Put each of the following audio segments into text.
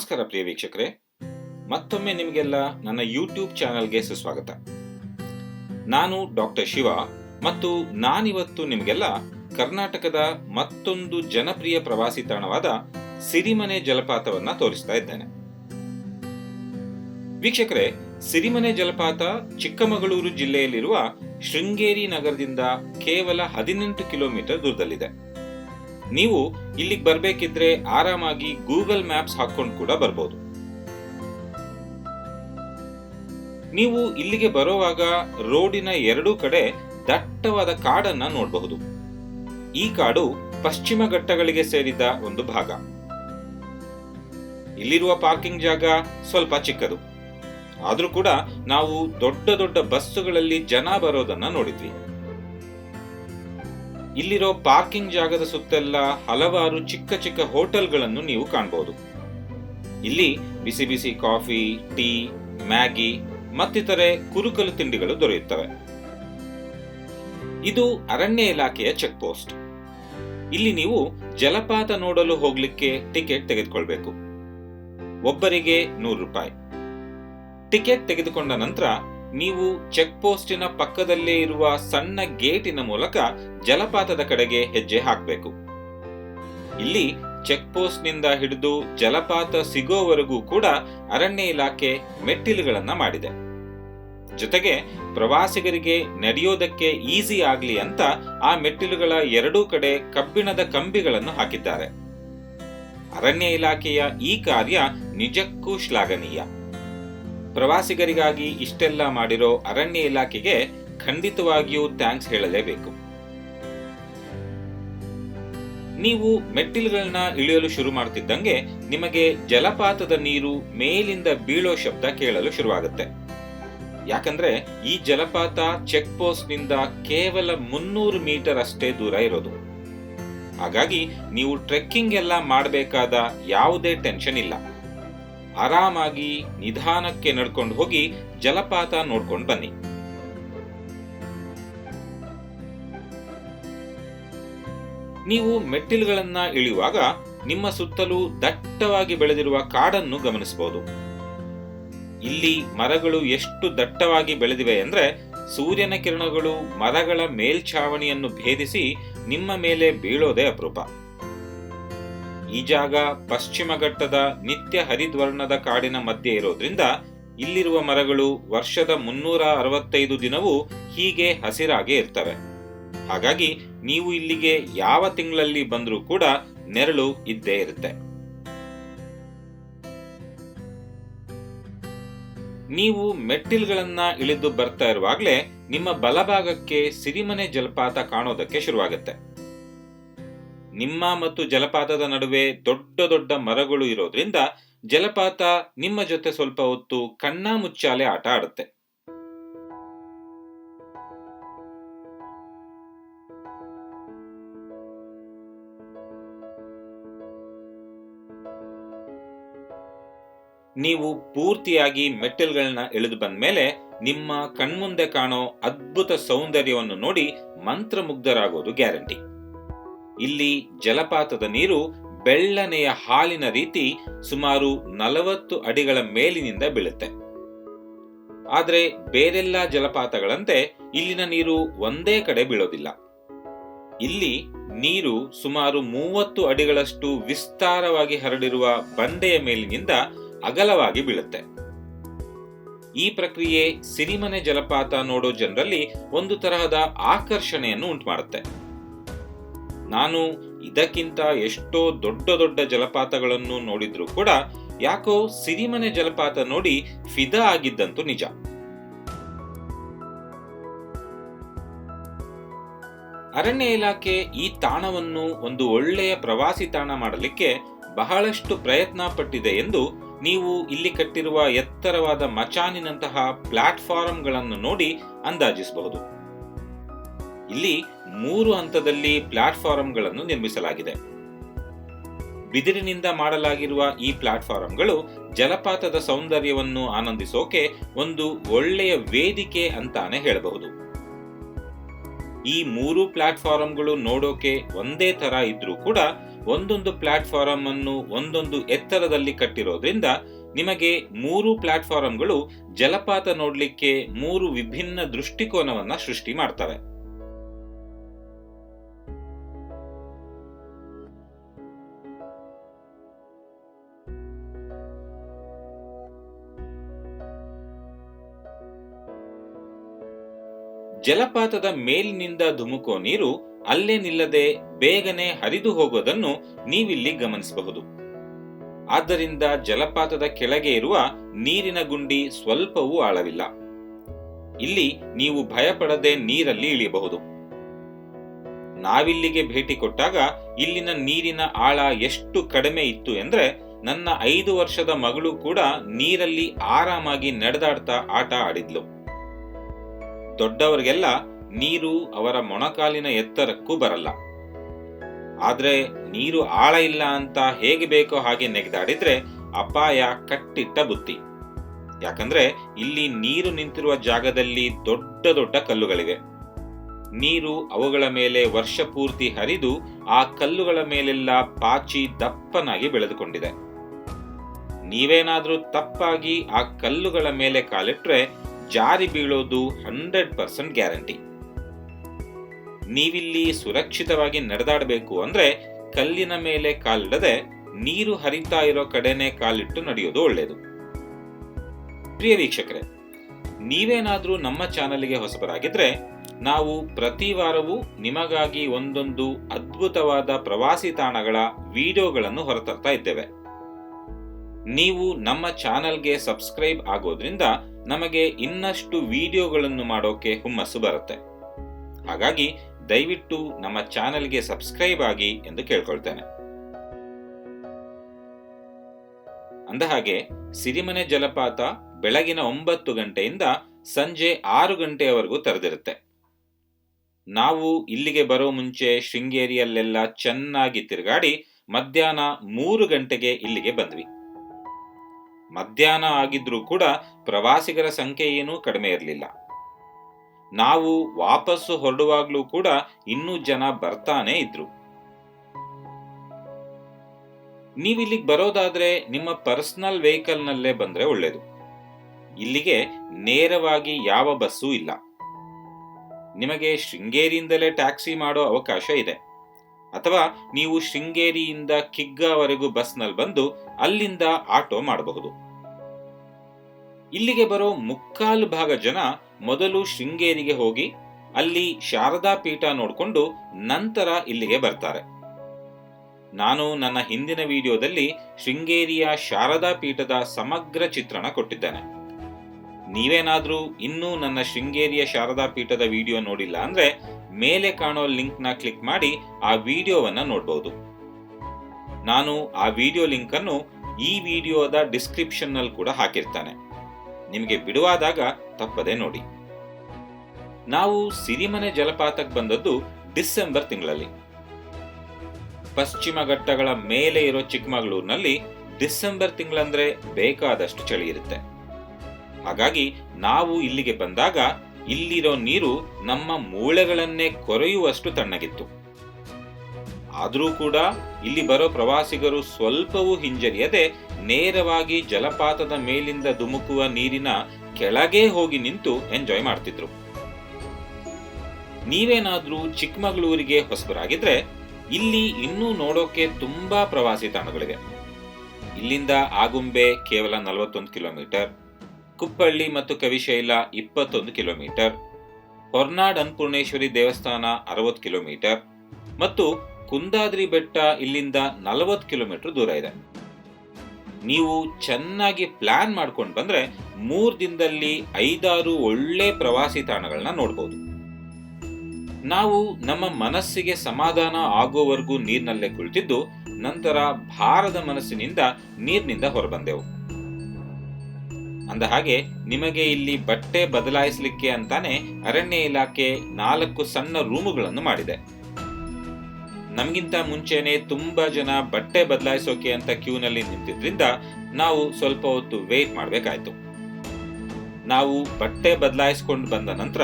ನಮಸ್ಕಾರ ಪ್ರಿಯ ವೀಕ್ಷಕರೇ. ಮತ್ತೊಮ್ಮೆ ನಿಮಗೆಲ್ಲ ನನ್ನ ಯೂಟ್ಯೂಬ್ ಚಾನಲ್ಗೆ ಸುಸ್ವಾಗತ. ನಾನು ಡಾಕ್ಟರ್ ಶಿವ ಮತ್ತು ನಾನಿವತ್ತು ನಿಮಗೆಲ್ಲ ಕರ್ನಾಟಕದ ಮತ್ತೊಂದು ಜನಪ್ರಿಯ ಪ್ರವಾಸಿ ತಾಣವಾದ ಸಿರಿಮನೆ ಜಲಪಾತವನ್ನ ತೋರಿಸ್ತಾ ಇದ್ದೇನೆ. ವೀಕ್ಷಕರೇ, ಸಿರಿಮನೆ ಜಲಪಾತ ಚಿಕ್ಕಮಗಳೂರು ಜಿಲ್ಲೆಯಲ್ಲಿರುವ ಶೃಂಗೇರಿ ನಗರದಿಂದ ಕೇವಲ ಹದಿನೆಂಟು ಕಿಲೋಮೀಟರ್ ದೂರದಲ್ಲಿದೆ. ನೀವು ಇಲ್ಲಿಗೆ ಬರಬೇಕಿದ್ರೆ ಆರಾಮಾಗಿ ಗೂಗಲ್ ಮ್ಯಾಪ್ಸ್ ಹಾಕೊಂಡು ಕೂಡ ಬರ್ಬೋದು. ನೀವು ಇಲ್ಲಿಗೆ ಬರುವಾಗ ರೋಡಿನ ಎರಡೂ ಕಡೆ ದಟ್ಟವಾದ ಕಾಡನ್ನ ನೋಡಬಹುದು. ಈ ಕಾಡು ಪಶ್ಚಿಮ ಘಟ್ಟಗಳಿಗೆ ಸೇರಿದ ಒಂದು ಭಾಗ. ಇಲ್ಲಿರುವ ಪಾರ್ಕಿಂಗ್ ಜಾಗ ಸ್ವಲ್ಪ ಚಿಕ್ಕದು. ಆದ್ರೂ ಕೂಡ ನಾವು ದೊಡ್ಡ ದೊಡ್ಡ ಬಸ್ಸುಗಳಲ್ಲಿ ಜನ ಬರೋದನ್ನ ನೋಡಿದ್ವಿ. ಇಲ್ಲಿರೋ ಪಾರ್ಕಿಂಗ್ ಜಾಗದ ಸುತ್ತೆಲ್ಲ ಹಲವಾರು ಚಿಕ್ಕ ಚಿಕ್ಕ ಹೋಟೆಲ್ಗಳನ್ನು ನೀವು ಕಾಣಬಹುದು ಇಲ್ಲಿ ಬಿಸಿ ಬಿಸಿ ಕಾಫಿ, ಟೀ, ಮ್ಯಾಗಿ, ಮತ್ತಿತರೆ ಕುರುಕಲು ತಿಂಡಿಗಳು ದೊರೆಯುತ್ತವೆ. ಇದು ಅರಣ್ಯ ಇಲಾಖೆಯ ಚೆಕ್ ಪೋಸ್ಟ್. ಇಲ್ಲಿ ನೀವು ಜಲಪಾತ ನೋಡಲು ಹೋಗ್ಲಿಕ್ಕೆ ಟಿಕೆಟ್ ತೆಗೆದುಕೊಳ್ಬೇಕು. ಒಬ್ಬರಿಗೆ ನೂರು ರೂಪಾಯಿ. ಟಿಕೆಟ್ ತೆಗೆದುಕೊಂಡ ನಂತರ ನೀವು ಚೆಕ್ ಪೋಸ್ಟಿನ ಪಕ್ಕದಲ್ಲೇ ಇರುವ ಸಣ್ಣ ಗೇಟಿನ ಮೂಲಕ ಜಲಪಾತದ ಕಡೆಗೆ ಹೆಜ್ಜೆ ಹಾಕಬೇಕು. ಇಲ್ಲಿ ಚೆಕ್ ಪೋಸ್ಟ್ನಿಂದ ಹಿಡಿದು ಜಲಪಾತ ಸಿಗೋವರೆಗೂ ಕೂಡ ಅರಣ್ಯ ಇಲಾಖೆ ಮೆಟ್ಟಿಲುಗಳನ್ನ ಮಾಡಿದೆ. ಜೊತೆಗೆ ಪ್ರವಾಸಿಗರಿಗೆ ನಡೆಯೋದಕ್ಕೆ ಈಸಿ ಆಗ್ಲಿ ಅಂತ ಆ ಮೆಟ್ಟಿಲುಗಳ ಎರಡೂ ಕಡೆ ಕಬ್ಬಿಣದ ಕಂಬಿಗಳನ್ನು ಹಾಕಿದ್ದಾರೆ. ಅರಣ್ಯ ಇಲಾಖೆಯ ಈ ಕಾರ್ಯ ನಿಜಕ್ಕೂ ಶ್ಲಾಘನೀಯ. ಪ್ರವಾಸಿಗರಿಗಾಗಿ ಇಷ್ಟೆಲ್ಲ ಮಾಡಿರೋ ಅರಣ್ಯ ಇಲಾಖೆಗೆ ಖಂಡಿತವಾಗಿಯೂ ಥ್ಯಾಂಕ್ಸ್ ಹೇಳಲೇಬೇಕು. ನೀವು ಮೆಟ್ಟಿಲುಗಳನ್ನ ಇಳಿಯಲು ಶುರು ಮಾಡ್ತಿದ್ದಂಗೆ ನಿಮಗೆ ಜಲಪಾತದ ನೀರು ಮೇಲಿಂದ ಬೀಳೋ ಶಬ್ದ ಕೇಳಲು ಶುರುವಾಗುತ್ತೆ. ಯಾಕಂದ್ರೆ ಈ ಜಲಪಾತ ಚೆಕ್ ಪೋಸ್ಟ್ನಿಂದ ಕೇವಲ ಮುನ್ನೂರು ಮೀಟರ್ ಅಷ್ಟೇ ದೂರ ಇರೋದು. ಹಾಗಾಗಿ ನೀವು ಟ್ರೆಕ್ಕಿಂಗ್ ಎಲ್ಲ ಮಾಡಬೇಕಾದ ಯಾವುದೇ ಟೆನ್ಷನ್ ಇಲ್ಲ. ಆರಾಮಾಗಿ ನಿಧಾನಕ್ಕೆ ನಡ್ಕೊಂಡು ಹೋಗಿ ಜಲಪಾತ ನೋಡ್ಕೊಂಡು ಬನ್ನಿ. ನೀವು ಮೆಟ್ಟಿಲುಗಳನ್ನ ಇಳಿಯುವಾಗ ನಿಮ್ಮ ಸುತ್ತಲೂ ದಟ್ಟವಾಗಿ ಬೆಳೆದಿರುವ ಕಾಡನ್ನು ಗಮನಿಸಬಹುದು. ಇಲ್ಲಿ ಮರಗಳು ಎಷ್ಟು ದಟ್ಟವಾಗಿ ಬೆಳೆದಿವೆ ಅಂದ್ರೆ ಸೂರ್ಯನ ಕಿರಣಗಳು ಮರಗಳ ಮೇಲ್ಛಾವಣಿಯನ್ನು ಭೇದಿಸಿ ನಿಮ್ಮ ಮೇಲೆ ಬೀಳೋದೇ ಅಪರೂಪ. ಈ ಜಾಗ ಪಶ್ಚಿಮ ಘಟ್ಟದ ನಿತ್ಯ ಹರಿದ್ವರ್ಣದ ಕಾಡಿನ ಮಧ್ಯೆ ಇರೋದ್ರಿಂದ ಇಲ್ಲಿರುವ ಮರಗಳು ವರ್ಷದ ಮುನ್ನೂರ ಅರವತ್ತೈದು ದಿನವೂ ಹೀಗೆ ಹಸಿರಾಗೆ ಇರ್ತವೆ. ಹಾಗಾಗಿ ನೀವು ಇಲ್ಲಿಗೆ ಯಾವ ತಿಂಗಳಲ್ಲಿ ಬಂದರೂ ಕೂಡ ನೆರಳು ಇದ್ದೇ ಇರುತ್ತೆ. ನೀವು ಮೆಟ್ಟಿಲ್ಗಳನ್ನ ಇಳಿದು ಬರ್ತಾ ಇರುವಾಗಲೇ ನಿಮ್ಮ ಬಲಭಾಗಕ್ಕೆ ಸಿರಿಮನೆ ಜಲಪಾತ ಕಾಣೋದಕ್ಕೆ ಶುರುವಾಗುತ್ತೆ. ನಿಮ್ಮ ಮತ್ತು ಜಲಪಾತದ ನಡುವೆ ದೊಡ್ಡ ದೊಡ್ಡ ಮರಗಳು ಇರೋದ್ರಿಂದ ಜಲಪಾತ ನಿಮ್ಮ ಜೊತೆ ಸ್ವಲ್ಪ ಹೊತ್ತು ಕಣ್ಣಾ ಮುಚ್ಚಾಲೆ ಆಟ ಆಡುತ್ತೆ. ನೀವು ಪೂರ್ತಿಯಾಗಿ ಮೆಟ್ಟಿಲ್ಗಳನ್ನ ಇಳಿದು ಬಂದ್ಮೇಲೆ ನಿಮ್ಮ ಕಣ್ಮುಂದೆ ಕಾಣೋ ಅದ್ಭುತ ಸೌಂದರ್ಯವನ್ನು ನೋಡಿ ಮಂತ್ರಮುಗ್ಧರಾಗೋದು ಗ್ಯಾರಂಟಿ. ಇಲ್ಲಿ ಜಲಪಾತದ ನೀರು ಬೆಳ್ಳನೆಯ ಹಾಲಿನ ರೀತಿ ಸುಮಾರು ನಲವತ್ತು ಅಡಿಗಳ ಮೇಲಿನಿಂದ ಬೀಳುತ್ತೆ. ಆದರೆ ಬೇರೆಲ್ಲ ಜಲಪಾತಗಳಂತೆ ಇಲ್ಲಿನ ನೀರು ಒಂದೇ ಕಡೆ ಬೀಳೋದಿಲ್ಲ. ಇಲ್ಲಿ ನೀರು ಸುಮಾರು ಮೂವತ್ತು ಅಡಿಗಳಷ್ಟು ವಿಸ್ತಾರವಾಗಿ ಹರಡಿರುವ ಬಂಡೆಯ ಮೇಲಿನಿಂದ ಅಗಲವಾಗಿ ಬೀಳುತ್ತೆ. ಈ ಪ್ರಕ್ರಿಯೆ ಸಿರಿಮನೆ ಜಲಪಾತ ನೋಡೋ ಜನರಲ್ಲಿ ಒಂದು ತರಹದ ಆಕರ್ಷಣೆಯನ್ನು ಉಂಟುಮಾಡುತ್ತೆ. ನಾನು ಇದಕ್ಕಿಂತ ಎಷ್ಟೋ ದೊಡ್ಡ ದೊಡ್ಡ ಜಲಪಾತಗಳನ್ನು ನೋಡಿದ್ರು ಕೂಡ ಯಾಕೋ ಸಿರಿಮನೆ ಜಲಪಾತ ನೋಡಿ ಫಿದಾ ಆಗಿದ್ದಂತೂ ನಿಜ. ಅರಣ್ಯ ಇಲಾಖೆ ಈ ತಾಣವನ್ನು ಒಂದು ಒಳ್ಳೆಯ ಪ್ರವಾಸಿ ತಾಣ ಮಾಡಲಿಕ್ಕೆ ಬಹಳಷ್ಟು ಪ್ರಯತ್ನ ಪಟ್ಟಿದೆ ಎಂದು ನೀವು ಇಲ್ಲಿ ಕಟ್ಟಿರುವ ಎತ್ತರವಾದ ಮಚಾನಿನಂತಹ ಪ್ಲಾಟ್ಫಾರಂಗಳನ್ನು ನೋಡಿ ಅಂದಾಜಿಸಬಹುದು. ಇಲ್ಲಿ ಮೂರು ಹಂತದಲ್ಲಿ ಪ್ಲಾಟ್ಫಾರಂಗಳನ್ನು ನಿರ್ಮಿಸಲಾಗಿದೆ. ಬಿದಿರಿನಿಂದ ಮಾಡಲಾಗಿರುವ ಈ ಪ್ಲಾಟ್ಫಾರಂಗಳು ಜಲಪಾತದ ಸೌಂದರ್ಯವನ್ನು ಆನಂದಿಸೋಕೆ ಒಂದು ಒಳ್ಳೆಯ ವೇದಿಕೆ ಅಂತಾನೆ ಹೇಳಬಹುದು. ಈ ಮೂರು ಪ್ಲಾಟ್ಫಾರಂಗಳು ನೋಡೋಕೆ ಒಂದೇ ತರ ಇದ್ರೂ ಕೂಡ ಒಂದೊಂದು ಪ್ಲಾಟ್ಫಾರಂ ಅನ್ನು ಒಂದೊಂದು ಎತ್ತರದಲ್ಲಿ ಕಟ್ಟಿರೋದ್ರಿಂದ ನಿಮಗೆ ಮೂರು ಪ್ಲಾಟ್ಫಾರಂಗಳು ಜಲಪಾತ ನೋಡ್ಲಿಕ್ಕೆ ಮೂರು ವಿಭಿನ್ನ ದೃಷ್ಟಿಕೋನವನ್ನ ಸೃಷ್ಟಿ ಮಾಡ್ತವೆ. ಜಲಪಾತದ ಮೇಲಿನಿಂದ ಧುಮುಕೋ ನೀರು ಅಲ್ಲೇ ನಿಲ್ಲದೆ ಬೇಗನೆ ಹರಿದು ಹೋಗೋದನ್ನು ನೀವಿಲ್ಲಿ ಗಮನಿಸಬಹುದು. ಆದ್ದರಿಂದ ಜಲಪಾತದ ಕೆಳಗೆ ಇರುವ ನೀರಿನ ಗುಂಡಿ ಸ್ವಲ್ಪವೂ ಆಳವಿಲ್ಲ. ಇಲ್ಲಿ ನೀವು ಭಯಪಡದೆ ನೀರಲ್ಲಿ ಇಳಿಯಬಹುದು. ನಾವಿಲ್ಲಿಗೆ ಭೇಟಿ ಕೊಟ್ಟಾಗ ಇಲ್ಲಿನ ನೀರಿನ ಆಳ ಎಷ್ಟು ಕಡಿಮೆ ಇತ್ತು ಎಂದ್ರೆ ನನ್ನ ಐದು ವರ್ಷದ ಮಗಳು ಕೂಡ ನೀರಲ್ಲಿ ಆರಾಮಾಗಿ ನಡೆದಾಡ್ತಾ ಆಟ ಆಡಿದ್ಲು. ದೊಡ್ಡವರಿಗೆಲ್ಲ ನೀರು ಅವರ ಮೊಣಕಾಲಿನ ಎತ್ತರಕ್ಕೂ ಬರಲ್ಲ. ಆದ್ರೆ ನೀರು ಆಳ ಇಲ್ಲ ಅಂತ ಹೇಗೆ ಬೇಕೋ ಹಾಗೆ ನೆಗೆದಾಡಿದ್ರೆ ಅಪಾಯ ಕಟ್ಟಿಟ್ಟ ಬುತ್ತಿ. ಯಾಕಂದ್ರೆ ಇಲ್ಲಿ ನೀರು ನಿಂತಿರುವ ಜಾಗದಲ್ಲಿ ದೊಡ್ಡ ದೊಡ್ಡ ಕಲ್ಲುಗಳಿವೆ. ನೀರು ಅವುಗಳ ಮೇಲೆ ವರ್ಷ ಪೂರ್ತಿ ಹರಿದು ಆ ಕಲ್ಲುಗಳ ಮೇಲೆಲ್ಲ ಪಾಚಿ ದಪ್ಪನಾಗಿ ಬೆಳೆದುಕೊಂಡಿದೆ. ನೀವೇನಾದ್ರೂ ತಪ್ಪಾಗಿ ಆ ಕಲ್ಲುಗಳ ಮೇಲೆ ಕಾಲಿಟ್ರೆ ಜಾರಿ ಬೀಳೋದು ಹಂಡ್ರೆಡ್ ಪರ್ಸೆಂಟ್ ಗ್ಯಾರಂಟಿ. ನೀವಿಲ್ಲಿ ಸುರಕ್ಷಿತವಾಗಿ ನಡೆದಾಡಬೇಕು ಅಂದ್ರೆ ಕಲ್ಲಿನ ಮೇಲೆ ಕಾಲಿಡದೆ ನೀರು ಹರಿತಾ ಇರೋ ಕಡೆನೆ ಕಾಲಿಟ್ಟು ನಡೆಯೋದು ಒಳ್ಳೆಯದು ಪ್ರಿಯ ವೀಕ್ಷಕರೇ, ನೀವೇನಾದರೂ ನಮ್ಮ ಚಾನಲ್ಗೆ ಹೊಸಬರಾಗಿದ್ರೆ ನಾವು ಪ್ರತಿ ವಾರವೂ ನಿಮಗಾಗಿ ಒಂದೊಂದು ಅದ್ಭುತವಾದ ಪ್ರವಾಸಿ ತಾಣಗಳ ವಿಡಿಯೋಗಳನ್ನು ಹೊರತರ್ತಾ ಇದ್ದೇವೆ. ನೀವು ನಮ್ಮ ಚಾನಲ್ಗೆ ಸಬ್ಸ್ಕ್ರೈಬ್ ಆಗೋದ್ರಿಂದ ನಮಗೆ ಇನ್ನಷ್ಟು ವಿಡಿಯೋಗಳನ್ನು ಮಾಡೋಕೆ ಹುಮ್ಮಸ್ಸು ಬರುತ್ತೆ. ಹಾಗಾಗಿ ದಯವಿಟ್ಟು ನಮ್ಮ ಚಾನೆಲ್ಗೆ ಸಬ್ಸ್ಕ್ರೈಬ್ ಆಗಿ ಎಂದು ಕೇಳ್ಕೊಳ್ತೇನೆ. ಅಂದಹಾಗೆ, ಸಿರಿಮನೆ ಜಲಪಾತ ಬೆಳಗಿನ ಒಂಬತ್ತು ಗಂಟೆಯಿಂದ ಸಂಜೆ ಆರು ಗಂಟೆಯವರೆಗೂ ತೆರೆದಿರುತ್ತೆ. ನಾವು ಇಲ್ಲಿಗೆ ಬರೋ ಮುಂಚೆ ಶೃಂಗೇರಿಯಲ್ಲೆಲ್ಲ ಚೆನ್ನಾಗಿ ತಿರುಗಾಡಿ ಮಧ್ಯಾಹ್ನ ಮೂರು ಗಂಟೆಗೆ ಇಲ್ಲಿಗೆ ಬಂದ್ವಿ. ಮಧ್ಯಾಹ್ನ ಆಗಿದ್ರೂ ಕೂಡ ಪ್ರವಾಸಿಗರ ಸಂಖ್ಯೆ ಏನೂ ಕಡಿಮೆ ಇರಲಿಲ್ಲ. ನಾವು ವಾಪಸ್ಸು ಹೊರಡುವಾಗಲೂ ಕೂಡ ಇನ್ನೂ ಜನ ಬರ್ತಾನೆ ಇದ್ರು. ನೀವಿಲ್ಲಿಗೆ ಬರೋದಾದ್ರೆ ನಿಮ್ಮ ಪರ್ಸನಲ್ ವೆಹಿಕಲ್ನಲ್ಲೇ ಬಂದ್ರೆ ಒಳ್ಳೇದು. ಇಲ್ಲಿಗೆ ನೇರವಾಗಿ ಯಾವ ಬಸ್ಸೂ ಇಲ್ಲ. ನಿಮಗೆ ಶೃಂಗೇರಿಯಿಂದಲೇ ಟ್ಯಾಕ್ಸಿ ಮಾಡೋ ಅವಕಾಶ ಇದೆ. ಅಥವಾ ನೀವು ಶೃಂಗೇರಿಯಿಂದ ಕಿಗ್ಗಾವರೆಗೂ ಬಸ್ನಲ್ಲಿ ಬಂದು ಅಲ್ಲಿಂದ ಆಟೋ ಮಾಡಬಹುದು. ಇಲ್ಲಿಗೆ ಬರೋ ಮುಕ್ಕಾಲು ಭಾಗ ಜನ ಮೊದಲು ಶೃಂಗೇರಿಗೆ ಹೋಗಿ ಅಲ್ಲಿ ಶಾರದಾ ಪೀಠ ನೋಡಿಕೊಂಡು ನಂತರ ಇಲ್ಲಿಗೆ ಬರ್ತಾರೆ. ನಾನು ನನ್ನ ಹಿಂದಿನ ವಿಡಿಯೋದಲ್ಲಿ ಶೃಂಗೇರಿಯ ಶಾರದಾ ಪೀಠದ ಸಮಗ್ರ ಚಿತ್ರಣ ಕೊಟ್ಟಿದ್ದೇನೆ. ನೀವೇನಾದ್ರೂ ಇನ್ನೂ ನನ್ನ ಶೃಂಗೇರಿಯ ಶಾರದಾ ಪೀಠದ ವಿಡಿಯೋ ನೋಡಿಲ್ಲ ಅಂದರೆ ಮೇಲೆ ಕಾಣೋ ಲಿಂಕ್ನ ಕ್ಲಿಕ್ ಮಾಡಿ ಆ ವಿಡಿಯೋವನ್ನು ನೋಡ್ಬೋದು. ನಾನು ಆ ವಿಡಿಯೋ ಲಿಂಕನ್ನು ಈ ವಿಡಿಯೋದ ಡಿಸ್ಕ್ರಿಪ್ಷನ್ನಲ್ಲಿ ಕೂಡ ಹಾಕಿರ್ತಾನೆ. ನಿಮಗೆ ಬಿಡುವಾದಾಗ ತಪ್ಪದೆ ನೋಡಿ. ನಾವು ಸಿರಿಮನೆ ಜಲಪಾತಕ್ಕೆ ಬಂದದ್ದು ಡಿಸೆಂಬರ್ ತಿಂಗಳಲ್ಲಿ. ಪಶ್ಚಿಮ ಘಟ್ಟಗಳ ಮೇಲೆ ಇರೋ ಚಿಕ್ಕಮಗಳೂರಿನಲ್ಲಿ ಡಿಸೆಂಬರ್ ತಿಂಗಳಂದ್ರೆ ಬೇಕಾದಷ್ಟು ಚಳಿ ಇರುತ್ತೆ. ಹಾಗಾಗಿ ನಾವು ಇಲ್ಲಿಗೆ ಬಂದಾಗ ಇಲ್ಲಿರೋ ನೀರು ನಮ್ಮ ಮೂಳೆಗಳನ್ನೇ ಕೊರೆಯುವಷ್ಟು ತಣ್ಣಗಿತ್ತು. ಆದರೂ ಕೂಡ ಇಲ್ಲಿ ಬರೋ ಪ್ರವಾಸಿಗರು ಸ್ವಲ್ಪವೂ ಹಿಂಜರಿಯದೆ ನೇರವಾಗಿ ಜಲಪಾತದ ಮೇಲಿಂದ ಧುಮುಕುವ ನೀರಿನ ಕೆಳಗೆ ಹೋಗಿ ನಿಂತು ಎಂಜಾಯ್ ಮಾಡ್ತಿದ್ರು. ನೀವೇನಾದ್ರೂ ಚಿಕ್ಕಮಗಳೂರಿಗೆ ಹೊಸಬರಾಗಿದ್ರೆ ಇಲ್ಲಿ ಇನ್ನೂ ನೋಡೋಕೆ ತುಂಬಾ ಪ್ರವಾಸಿ ತಾಣಗಳಿವೆ. ಇಲ್ಲಿಂದ ಆಗುಂಬೆ ಕೇವಲ ನಲವತ್ತೊಂದು ಕಿಲೋಮೀಟರ್. ಕುಪ್ಪಳ್ಳಿ ಮತ್ತು ಕವಿಶೈಲ ಇಪ್ಪತ್ತೊಂದು ಕಿಲೋಮೀಟರ್. ಹೊರ್ನಾಡ್ ಅನ್ನಪೂರ್ಣೇಶ್ವರಿ ದೇವಸ್ಥಾನ ಅರವತ್ತು ಕಿಲೋಮೀಟರ್. ಮತ್ತು ಕುಂದಾದ್ರಿ ಬೆಟ್ಟ ಇಲ್ಲಿಂದ ನಲವತ್ತು ಕಿಲೋಮೀಟರ್ ದೂರ ಇದೆ. ನೀವು ಚೆನ್ನಾಗಿ ಪ್ಲಾನ್ ಮಾಡ್ಕೊಂಡು ಬಂದ್ರೆ ಮೂರು ದಿನದಲ್ಲಿ ಐದಾರು ಒಳ್ಳೆ ಪ್ರವಾಸಿ ತಾಣಗಳನ್ನ ನೋಡ್ಬೋದು. ನಾವು ನಮ್ಮ ಮನಸ್ಸಿಗೆ ಸಮಾಧಾನ ಆಗೋವರೆಗೂ ನೀರಿನಲ್ಲೇ ಕುಳಿತಿದ್ದು, ನಂತರ ಭಾರದ ಮನಸ್ಸಿನಿಂದ ನೀರಿನಿಂದ ಹೊರಬಂದೆವು. ಅಂದ ಹಾಗೆ, ನಿಮಗೆ ಇಲ್ಲಿ ಬಟ್ಟೆ ಬದಲಾಯಿಸಲಿಕ್ಕೆ ಅಂತಾನೆ ಅರಣ್ಯ ಇಲಾಖೆ ನಾಲ್ಕು ಸಣ್ಣ ರೂಮುಗಳನ್ನು ಮಾಡಿದೆ. ನಮಗಿಂತ ಮುಂಚೆನೆ ತುಂಬಾ ಜನ ಬಟ್ಟೆ ಬದಲಾಯಿಸೋಕೆ ಅಂತ ಕ್ಯೂನಲ್ಲಿ ನಿಂತಿದ್ರಿಂದ ನಾವು ಸ್ವಲ್ಪ ಹೊತ್ತು ವೇಟ್ ಮಾಡಬೇಕಾಯ್ತು. ನಾವು ಬಟ್ಟೆ ಬದಲಾಯಿಸ್ಕೊಂಡು ಬಂದ ನಂತರ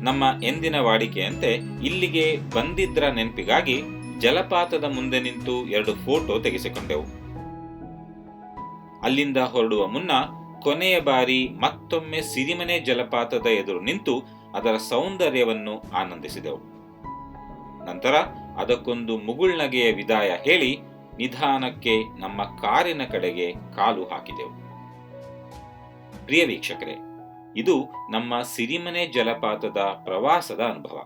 ನಮ್ಮ ಎಂದಿನ ವಾಡಿಕೆಯಂತೆ ಇಲ್ಲಿಗೆ ಬಂದಿದ್ರ ನೆನಪಿಗಾಗಿ ಜಲಪಾತದ ಮುಂದೆ ನಿಂತು ಎರಡು ಫೋಟೋ ತೆಗೆಸಿಕೊಂಡೆವು. ಅಲ್ಲಿಂದ ಹೊರಡುವ ಮುನ್ನ ಕೊನೆಯ ಬಾರಿ ಮತ್ತೊಮ್ಮೆ ಸಿರಿಮನೆ ಜಲಪಾತದ ಎದುರು ನಿಂತು ಅದರ ಸೌಂದರ್ಯವನ್ನು ಆನಂದಿಸಿದೆವು. ನಂತರ ಅದಕ್ಕೊಂದು ಮುಗುಳ್ನಗೆಯ ವಿದಾಯ ಹೇಳಿ ನಿಧಾನಕ್ಕೆ ನಮ್ಮ ಕಾರಿನ ಕಡೆಗೆ ಕಾಲು ಹಾಕಿದೆವು. ಪ್ರಿಯ ವೀಕ್ಷಕರೇ, ಇದು ನಮ್ಮ ಸಿರಿಮನೆ ಜಲಪಾತದ ಪ್ರವಾಸದ ಅನುಭವ.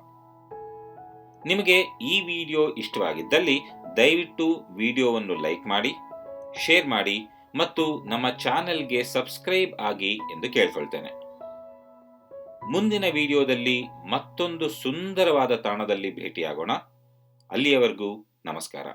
ನಿಮಗೆ ಈ ವಿಡಿಯೋ ಇಷ್ಟವಾಗಿದ್ದಲ್ಲಿ ದಯವಿಟ್ಟು ವಿಡಿಯೋವನ್ನು ಲೈಕ್ ಮಾಡಿ, ಶೇರ್ ಮಾಡಿ ಮತ್ತು ನಮ್ಮ ಚಾನೆಲ್ಗೆ ಸಬ್ಸ್ಕ್ರೈಬ್ ಆಗಿ ಎಂದು ಕೇಳ್ಕೊಳ್ತೇನೆ. ಮುಂದಿನ ವಿಡಿಯೋದಲ್ಲಿ ಮತ್ತೊಂದು ಸುಂದರವಾದ ತಾಣದಲ್ಲಿ ಭೇಟಿಯಾಗೋಣ. ಅಲ್ಲಿಯವರೆಗೂ ನಮಸ್ಕಾರ.